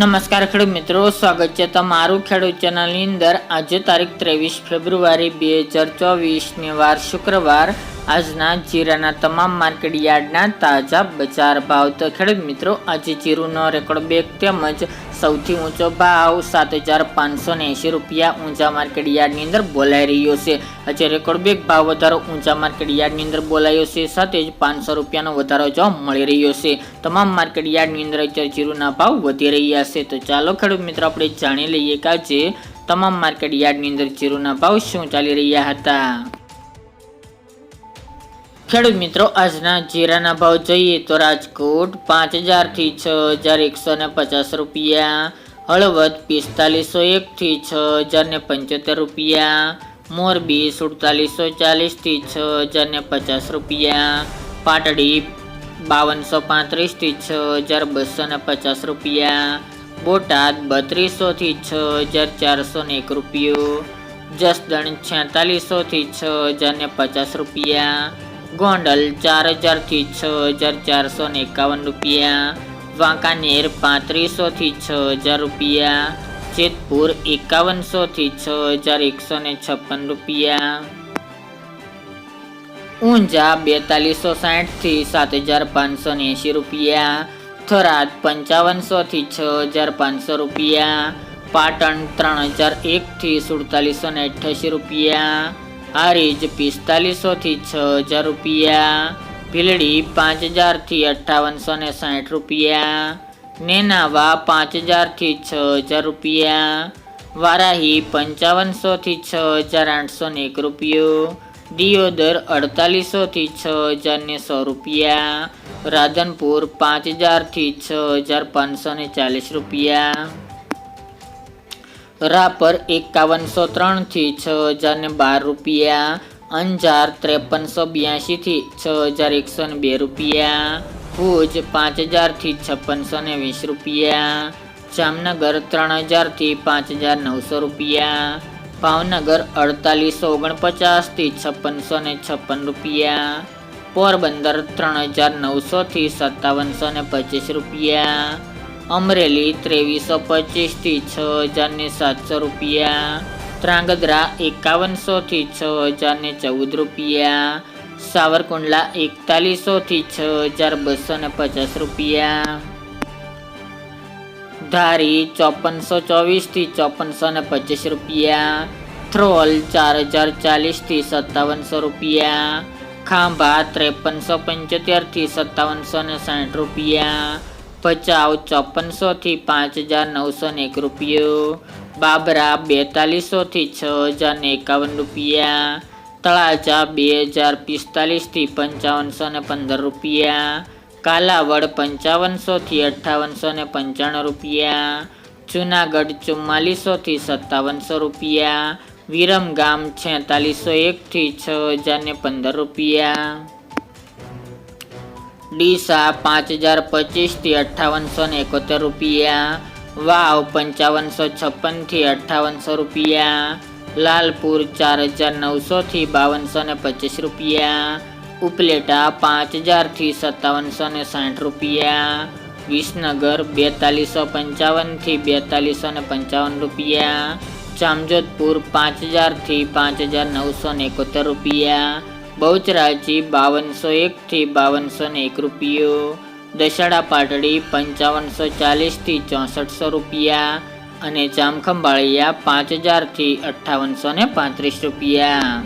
નમસ્કાર ખેડૂત મિત્રો, સ્વાગત છે તમારું ખેડૂત ચેનલની અંદર. આજે તારીખ ત્રેવીસ ફેબ્રુઆરી બે હજાર ચોવીસની વાર શુક્રવાર. આજના જીરાના તમામ માર્કેટ યાર્ડના તાજા બજાર ભાવ. તો ખેડૂત મિત્રો, આજે જીરુનો રેકોર્ડ બેક તેમજ સૌથી ઊંચો ભાવ સાત હજાર પાંચસો એંશી રૂપિયા ઊંચા માર્કેટ યાર્ડની અંદર બોલાઈ રહ્યો છે. આજે રેકોર્ડ બેક ભાવ વધારો ઊંચા માર્કેટ યાર્ડની અંદર બોલાયો છે. સાથે જ પાંચસો રૂપિયાનો વધારો જોવા મળી રહ્યો છે. તમામ માર્કેટ યાર્ડની અંદર અત્યારે જીરુના ભાવ વધી રહ્યા છે. તો ચાલો ખેડૂત મિત્રો, આપણે જાણી લઈએ કે આજે તમામ માર્કેટ યાર્ડની અંદર જીરુના ભાવ શું ચાલી રહ્યા હતા. ખેડૂત મિત્રો, આજના જીરાના ભાવ જોઈએ તો રાજકોટ પાંચ હજારથી છ હજાર એકસો ને પચાસ રૂપિયા, હળવદ પિસ્તાલીસો એકથી છ હજાર ને પંચોતેર રૂપિયા, મોરબી સુડતાલીસો ચાલીસથી છ હજાર ને પચાસ રૂપિયા, પાટડી બાવનસો પાંત્રીસથી છ હજાર બસો ને પચાસ રૂપિયા, બોટાદ બત્રીસોથી છ હજાર ચારસો ને એક રૂપિયો, જસદણ છેતાલીસોથી છ હજાર ને પચાસ રૂપિયા ગોંડલ ચાર હજારથી છ હજાર ચારસો ને એકાવન રૂપિયા. વાંકાનેર પાંત્રીસોથી છ હજાર રૂપિયા. જેતપુર એકાવનસોથી છ હજાર એકસો ને છપ્પન રૂપિયા. ઊંઝા બેતાલીસો સાઠથી સાત હજાર પાંચસો ને એંશી રૂપિયા. થરાદ પંચાવનસોથી છ હજાર પાંચસો રૂપિયા. પાટણ ત્રણ હજાર એકથી સુડતાલીસો ને અઠ્યાસી રૂપિયા. હારીજ પિસ્તાલીસોથી છ હજાર રૂપિયા. ભીલડી પાંચ હજારથી અઠ્ઠાવનસો ને સાઠ રૂપિયા. નેનાવા પાંચ હજારથી છ હજાર રૂપિયા. વારાહી પંચાવનસોથી છ હજાર આઠસો ને એક રૂપિયો. દિયોદર અડતાલીસોથી છ હજાર ને સો રૂપિયા. રાધનપુર પાંચ હજારથી છ હજાર પાંચસો ને ચાલીસ રૂપિયા. રાપર એકાવનસો ત્રણથી છ હજાર ને બાર રૂપિયા, અંજાર ત્રેપનસો બ્યાસીથી છ હજાર એકસો ને બે રૂપિયા, ભુજ પાંચ હજારથી છપ્પનસો ને વીસ રૂપિયા, જામનગર ત્રણ હજારથી પાંચ હજાર નવસો રૂપિયા, ભાવનગર અડતાલીસો ઓગણપચાસથી છપ્પનસો ને છપ્પન રૂપિયા, પોરબંદર ત્રણ હજાર નવસોથી સત્તાવનસો ને પચીસ રૂપિયા અમરેલી ત્રેવીસો પચીસથી છ હજારને સાતસો રૂપિયા. ત્રાંગધ્રા એકાવનસોથી છ હજારને ચૌદ રૂપિયા. સાવરકુંડલા એકતાલીસોથી છ હજાર બસો ને પચાસ રૂપિયા. ધારી ચોપનસો ચોવીસથી ચોપનસો ને પચીસ રૂપિયા. થ્રોલ ચાર હજાર ચાલીસથી સત્તાવનસો રૂપિયા. ખાંભા ત્રેપનસો પંચોતેરથી સત્તાવનસો ને સાઠ રૂપિયા. ભચાઉ ચોપનસોથી પાંચ હજાર નવસો ને એક રૂપિયો. બાબરા બેતાલીસોથી છ હજાર ને એકાવન રૂપિયા. તળાજા બે હજાર પિસ્તાલીસથી પંચાવનસો ને પંદર રૂપિયા. કાલાવડ પંચાવનસોથી અઠ્ઠાવનસો ને પંચાણું રૂપિયા. જુનાગઢ ચુમ્માલીસોથી સત્તાવનસો રૂપિયા. વિરમગામ છેતાલીસો એકથી છ હજાર ને પંદર રૂપિયા. ડીસા પાંચ હજાર પચીસથી અઠ્ઠાવનસો ને એકોતેર રૂપિયા, વાવ પંચાવનસો છપ્પનથી અઠ્ઠાવનસો રૂપિયા, લાલપુર ચાર હજાર નવસોથી બાવનસો ને પચીસ રૂપિયા, ઉપલેટા પાંચ હજારથી સત્તાવનસો ને સાઠ રૂપિયા, વિસનગર બેતાલીસો પંચાવનથી બેતાલીસો ને પંચાવન રૂપિયા, જામજોધપુર પાંચ હજારથી પાંચ હજાર નવસો ને એકોતેર રૂપિયા બહુચરાજી બાવનસો એકથી બાવનસો ને એક રૂપિયો. દશાડા પાટડી પંચાવનસો ચાલીસથી ચોસઠસો રૂપિયા. અને જામખંભાળિયા પાંચ હજારથી અઠ્ઠાવનસો ને પાંત્રીસ રૂપિયા.